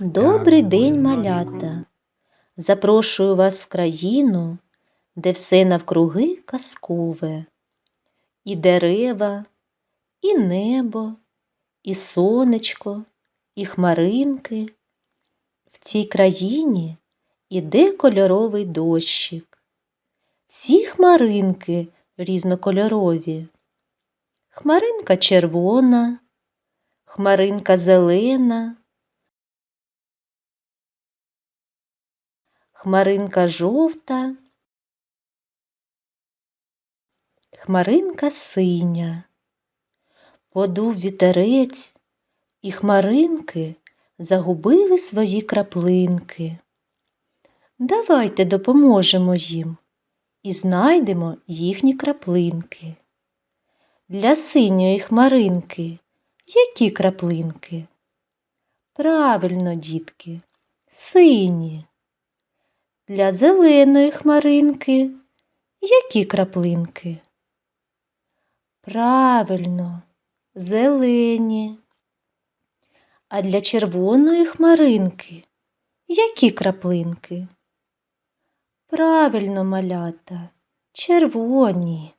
Добрий день, малята! Запрошую вас в країну, де все навкруги казкове. І дерева, і небо, і сонечко, і хмаринки. В цій країні іде кольоровий дощик. Всі хмаринки різнокольорові. Хмаринка червона, хмаринка зелена, хмаринка жовта, хмаринка синя. Подув вітерець, і хмаринки загубили свої краплинки. Давайте допоможемо їм і знайдемо їхні краплинки. Для синьої хмаринки які краплинки? Правильно, дітки, сині. Для зеленої хмаринки які краплинки? Правильно, зелені. А для червоної хмаринки які краплинки? Правильно, малята, червоні.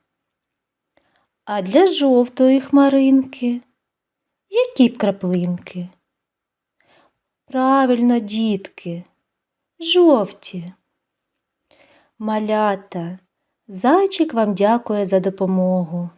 А для жовтої хмаринки які б краплинки? Правильно, дітки, жовті. Малята, зайчик вам дякує за допомогу.